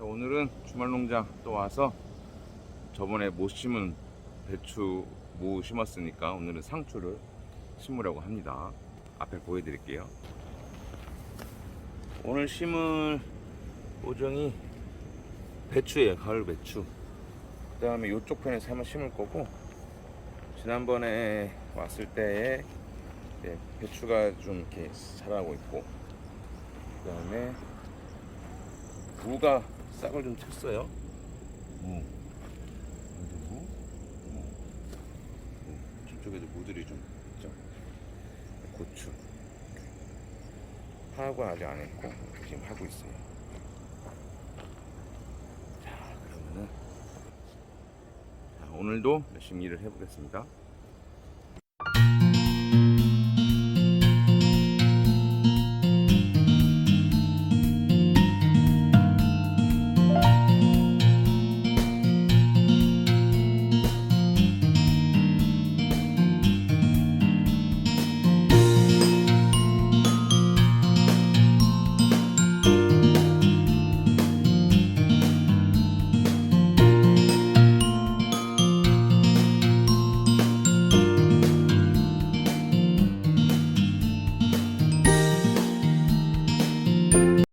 자, 오늘은 주말 농장 또 와서 저번에 못 심은 배추 무 심었으니까 오늘은 상추를 심으려고 합니다. 앞에 보여드릴게요. 오늘 심을 오정이 배추예요. 가을 배추. 그 다음에 이쪽 편에서 한번 심을 거고 지난번에 왔을 때에 네, 배추가 좀 이렇게 자라고 있고 그 다음에 무가 싹을 좀 쳤어요. 무. 그리고 무. 무. 저쪽에도 무들이 좀 있죠. 고추. 파악은 아직 안 했고 지금 하고 있어요. 자 그러면은 자, 오늘도 열심히 일을 해보겠습니다.